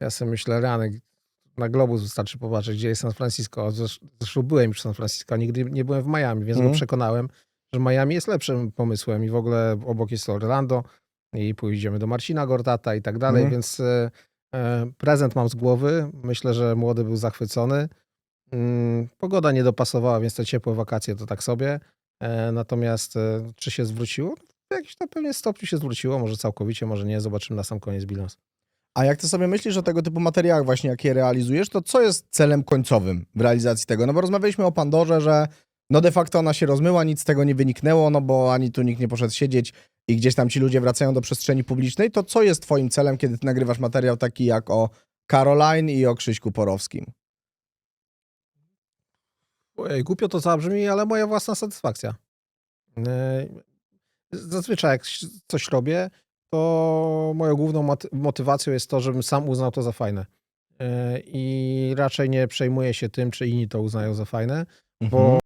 Ja sobie myślę, rany, na globus wystarczy popatrzeć, gdzie jest San Francisco. Zresz- Zresztą byłem już w San Francisco, nigdy nie byłem w Miami, więc Mhm. go przekonałem, że Miami jest lepszym pomysłem i w ogóle obok jest Orlando i pójdziemy do Marcina Gortata i tak dalej, Mhm. więc e, e, prezent mam z głowy. Myślę, że młody był zachwycony. Mm, Pogoda nie dopasowała, więc te ciepłe wakacje to tak sobie. E, Natomiast e, czy się zwróciło? W jakimś tam pewnie stopniu się zwróciło, może całkowicie, może nie. Zobaczymy na sam koniec bilans. A jak ty sobie myślisz o tego typu materiałach właśnie, jakie realizujesz, to co jest celem końcowym w realizacji tego? No bo rozmawialiśmy o Pandorze, że no de facto ona się rozmyła, nic z tego nie wyniknęło, no bo ani tu nikt nie poszedł siedzieć i gdzieś tam ci ludzie wracają do przestrzeni publicznej. To co jest twoim celem, kiedy ty nagrywasz materiał taki jak o Caroline i o Krzyśku Porowskim? Ojej, głupio to zabrzmi, ale moja własna satysfakcja. E, Zazwyczaj jak coś robię, to moją główną mot- motywacją jest to, żebym sam uznał to za fajne. E, I raczej nie przejmuję się tym, czy inni to uznają za fajne, bo